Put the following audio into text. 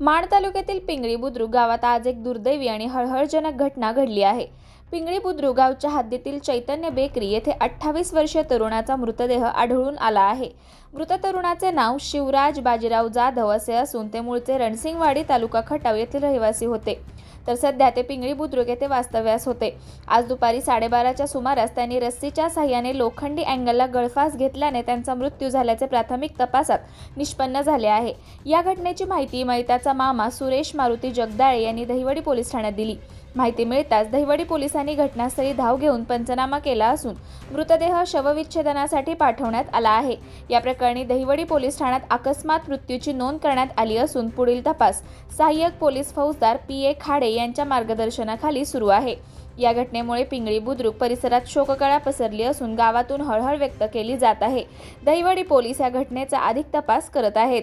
माण तालुक्यातील पिंगळी बुद्रुक गावात आज एक दुर्दैवी आणि हळहळजनक घटना घडली आहे. पिंगळी बुद्रुक गावच्या हद्दीतील चैतन्य बेकरी येथे अठ्ठावीस वर्षीय तरुणाचा मृतदेह आढळून आला आहे. मृत तरुणाचे नाव शिवराज बाजीराव जाधव असे असून ते मूळचे रणसिंगवाडी तालुका खटाव येथील रहिवासी होते. तर सध्या ते पिंगळी बुद्रुक येथे वास्तव्यास होते. आज दुपारी साडेबाराच्या सुमारास त्यांनी रस्सीच्या साह्याने लोखंडी अँगलला गळफास घेतल्याने त्यांचा मृत्यू झाल्याचे प्राथमिक तपासात निष्पन्न झाले आहे. या घटनेची माहिती मैताचा मामा सुरेश मारुती जगदाळे यांनी दहिवडी पोलीस ठाण्यात दिली. माहिती मिळताच दहिवडी पोलिसांनी घटनास्थळी धाव घेऊन पंचनामा केला असून मृतदेह शवविच्छेदनासाठी पाठवण्यात आला आहे. या प्रकरणी दहिवडी पोलीस ठाण्यात अकस्मात मृत्यूची नोंद करण्यात आली असून पुढील तपास सहाय्यक पोलीस फौजदार पी ए खाडे यांच्या मार्गदर्शनाखाली सुरू आहे. या घटनेमुळे पिंगळी बुद्रुक परिसरात शोककळा पसरली असून गावातून हळहळ व्यक्त केली जात आहे. दहिवडी पोलीस या घटनेचा अधिक तपास करत आहेत.